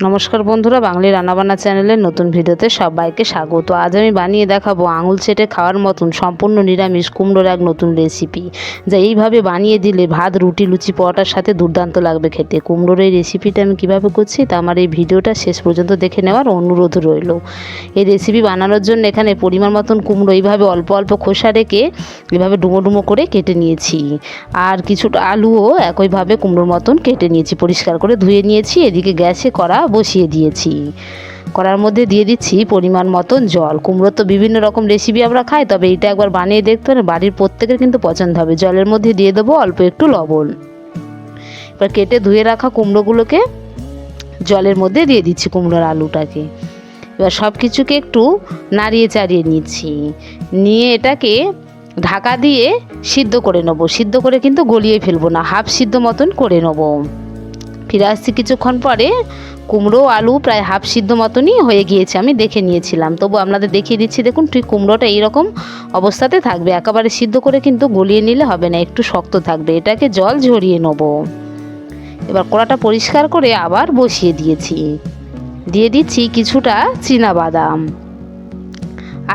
নমস্কার বন্ধুরা বাঙালি রান্নাবান্না চ্যানেলের নতুন ভিডিওতে সবাইকে স্বাগত। আজ আমি বানিয়ে দেখাবো আঙুল চেটে খাওয়ার মতন সম্পূর্ণ নিরামিষ কুমড়োর এক নতুন রেসিপি যা এইভাবে বানিয়ে দিলে ভাত, রুটি, লুচি, পরোটার সাথে দুর্দান্ত লাগবে খেতে। কুমড়োর এই রেসিপিটা আমি কীভাবে করছি তা আমার এই ভিডিওটা শেষ পর্যন্ত দেখে নেওয়ার অনুরোধ রইল। এই রেসিপি বানানোর জন্য এখানে পরিমাণ মতন কুমড়ো এইভাবে অল্প অল্প খোসা রেখে এভাবে ডুমো ডুমো করে কেটে নিয়েছি। আর কিছুটা আলুও একইভাবে কুমড়োর মতন কেটে নিয়েছি, পরিষ্কার করে ধুয়ে নিয়েছি। এদিকে গ্যাসে কড়া বসিয়ে দিয়েছি। কড়ার মধ্যে দিয়ে দিচ্ছি পরিমাণ মতন জল। কুমড়োর তো বিভিন্ন রকম রেসিপি আমরা খাই, তবে এটা একবার বানিয়ে দেখতে হবে। বাড়ির প্রত্যেকের কিন্তু পছন্দ হবে। জলের মধ্যে দিয়ে দেবো অল্প একটু লবণ। এবার কেটে ধুয়ে রাখা কুমড়োগুলোকে জলের মধ্যে দিয়ে দিচ্ছি কুমড়োর আলুটাকে। এবার সব কিছুকে একটু নাড়িয়ে চাড়িয়ে নিচ্ছি। নিয়ে এটাকে ঢাকা দিয়ে সিদ্ধ করে নেব। সিদ্ধ করে কিন্তু গলিয়ে ফেলব না। হাফ সিদ্ধ মতন করে নেব। ফিরে আসছি কিছুক্ষণ পরে, কুমড়ো, আলু প্রায় হাফ সিদ্ধ মতনই হয়ে গিয়েছে, আমি দেখে নিয়েছিলাম। তবু আপনাদের দেখিয়ে দিচ্ছি, দেখুন, ঠিক কুমড়োটা এইরকম অবস্থাতে থাকবে। একেবারে সিদ্ধ করে কিন্তু গলিয়ে নিলে হবে না, একটু শক্ত থাকবে। এটাকে জল ঝরিয়ে নেব। এবার কড়াটা পরিষ্কার করে আবার বসিয়ে দিয়েছি। দিয়ে দিচ্ছি কিছুটা চীনা বাদাম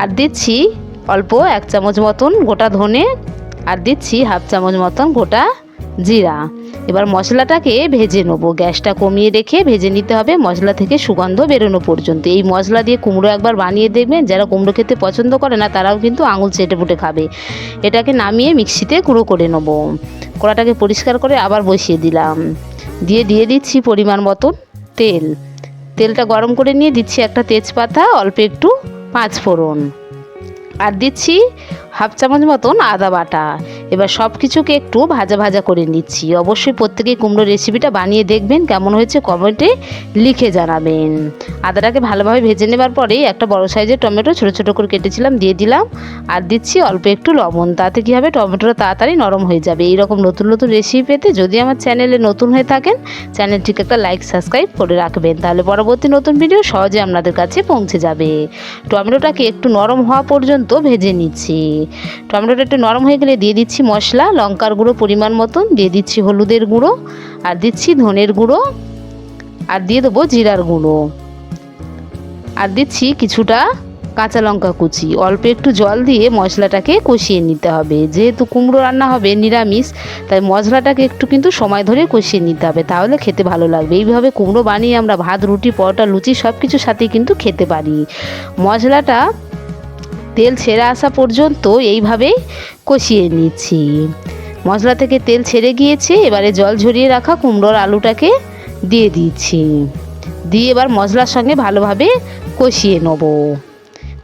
আর দিচ্ছি অল্প এক চামচ মতন গোটা ধনে, আর দিচ্ছি হাফ চামচ মতন গোটা জিরা। এবার মশলাটাকে ভেজে নেব। গ্যাসটা কমিয়ে রেখে ভেজে নিতে হবে। মশলা থেকে সুগন্ধ বেরোনো পর্যন্ত। এই মশলা দিয়ে কুমড়ো একবার বানিয়ে দেখবেন, যারা কুমড়ো খেতে পছন্দ করে না, তারাও কিন্তু আঙুল চেটে ফুটে খাবে। এটাকে নামিয়ে মিক্সিতে গুঁড়ো করে নেব। কড়াটাকে পরিষ্কার করে আবার বসিয়ে দিলাম। দিয়ে দিয়ে দিচ্ছি পরিমাণ মতন তেল। তেলটা গরম করে নিয়ে দিচ্ছি একটা তেজপাতা, অল্প একটু পাঁচ ফোড়ন আর দিচ্ছি হাফ চামচ মতন আদা বাটা। এবার সব কিছুকে একটু ভাজা ভাজা করে নিচ্ছি। অবশ্যই প্রত্যেকে কুমড়ো রেসিপিটা বানিয়ে দেখবেন কেমন হয়েছে, কমেন্টে লিখে জানাবেন। আদাটাকে ভালোভাবে ভেজে নেবার পরেই একটা বড় সাইজের টমেটো ছোটো ছোটো করে কেটেছিলাম, দিয়ে দিলাম। আর দিচ্ছি অল্প একটু লবণ। তাতে কী হবে? টমেটোটা তাড়াতাড়ি নরম হয়ে যাবে। এইরকম নতুন নতুন রেসিপি পেতে যদি আমার চ্যানেলে নতুন হয়ে থাকেন, চ্যানেলটিকে একটা লাইক, সাবস্ক্রাইব করে রাখবেন। তাহলে পরবর্তী নতুন ভিডিও সহজে আপনাদের কাছে পৌঁছে যাবে। টমেটোটাকে একটু নরম হওয়া পর্যন্ত ভেজে নিচ্ছি। টমেটোটা একটু নরম হয়ে গেলে দিয়ে দিচ্ছি মশলা, লঙ্কার গুঁড়ো পরিমাণ মতন, দিয়ে দিচ্ছি হলুদের গুঁড়ো, আর দিচ্ছি ধনের গুঁড়ো, আর দিয়ে দেবো জিরার গুঁড়ো। আর দিচ্ছি কিছুটা কাঁচা লঙ্কা কুচি। অল্প একটু জল দিয়ে মশলাটাকে কষিয়ে নিতে হবে। যেহেতু কুমড়ো রান্না হবে নিরামিষ, তাই মশলাটাকে একটু কিন্তু সময় ধরে কষিয়ে নিতে হবে, তাহলে খেতে ভালো লাগবে। এইভাবে কুমড়ো বানিয়ে আমরা ভাত, রুটি, পরোটা, লুচি সব কিছুর সাথেই কিন্তু খেতে পারি। মশলাটা তেল ছেড়ে আসা পর্যন্ত এইভাবেই কষিয়ে নিচ্ছি। মশলা থেকে তেল ছেড়ে গিয়েছে, এবারে জল ঝরিয়ে রাখা কুমড়োর আলুটাকে দিয়ে দিচ্ছি। দিয়ে এবার মশলার সঙ্গে ভালোভাবে কষিয়ে নেব।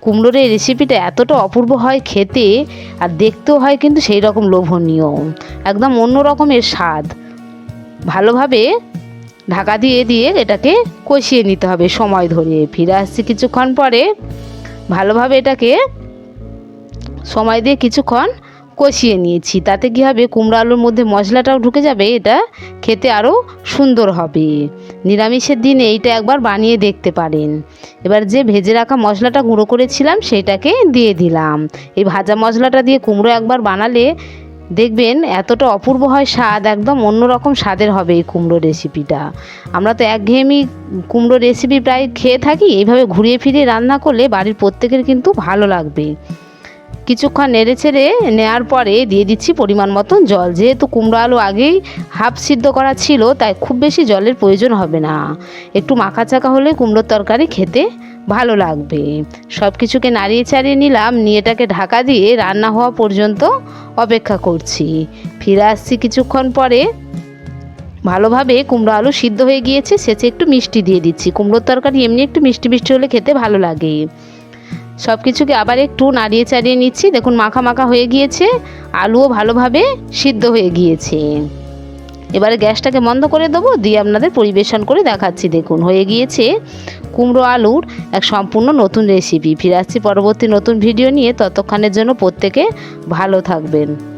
কুমড়োর এই রেসিপিটা এতটা অপূর্ব হয় খেতে, আর দেখতেও হয় কিন্তু সেই রকম লোভনীয়। একদম অন্য রকমের স্বাদ। ভালোভাবে ঢাকা দিয়ে দিয়ে এটাকে কষিয়ে নিতে হবে সময় ধরে। ফিরে আসছি কিছুক্ষণ পরে। ভালোভাবে এটাকে সময় দিয়ে কিছুক্ষণ কষিয়ে নিয়েছি। তাতে কী হবে? কুমড়ো আলুর মধ্যে মশলাটাও ঢুকে যাবে, এটা খেতে আরও সুন্দর হবে। নিরামিষের দিনে এইটা একবার বানিয়ে দেখতে পারেন। এবার যে ভেজে রাখা মশলাটা গুঁড়ো করেছিলাম, সেটাকে দিয়ে দিলাম। এই ভাজা মশলাটা দিয়ে কুমড়ো একবার বানালে দেখবেন এতটা অপূর্ব হয়, স্বাদ একদম অন্যরকম স্বাদের হবে এই কুমড়ো রেসিপিটা। আমরা তো একঘেয়েমি কুমড়ো রেসিপি প্রায় খেয়ে থাকি এইভাবে ঘুরিয়ে ফিরিয়ে রান্না করলে বাড়ির প্রত্যেকের কিন্তু ভালো লাগবে। কিছুক্ষণ নেড়ে ছেড়ে নেওয়ার পরে দিয়ে দিচ্ছি পরিমাণ মতন জল। যেহেতু কুমড়ো আলু আগেই হাফ সিদ্ধ করা ছিল, তাই খুব বেশি জলের প্রয়োজন হবে না। একটু মাখা চাকা হলে কুমড়োর তরকারি খেতে ভালো লাগবে। সব কিছুকে নাড়িয়ে চাড়িয়ে নিলাম, নিয়ে এটাকে ঢাকা দিয়ে রান্না হওয়া পর্যন্ত অপেক্ষা করছি। ফিরে আসছি কিছুক্ষণ পরে। ভালোভাবে কুমড়ো আলু সিদ্ধ হয়ে গিয়েছে, সেচে একটু মিষ্টি দিয়ে দিচ্ছি। কুমড়োর তরকারি এমনি একটু মিষ্টি মিষ্টি হলে খেতে ভালো লাগে। সব কিছুকে আবার একটু নাড়িয়ে চাড়িয়ে নিচ্ছি। দেখুন, মাখা মাখা হয়ে গিয়েছে, আলুও ভালোভাবে সিদ্ধ হয়ে গিয়েছে। এবারে গ্যাসটাকে বন্ধ করে দেবো, দিয়ে আপনাদের পরিবেশন করে দেখাচ্ছি। দেখুন, হয়ে গিয়েছে কুমড়ো আলুর এক সম্পূর্ণ নতুন রেসিপি ফিরে আসছি পরবর্তী নতুন ভিডিও নিয়ে। ততক্ষণের জন্য প্রত্যেকে ভালো থাকবেন।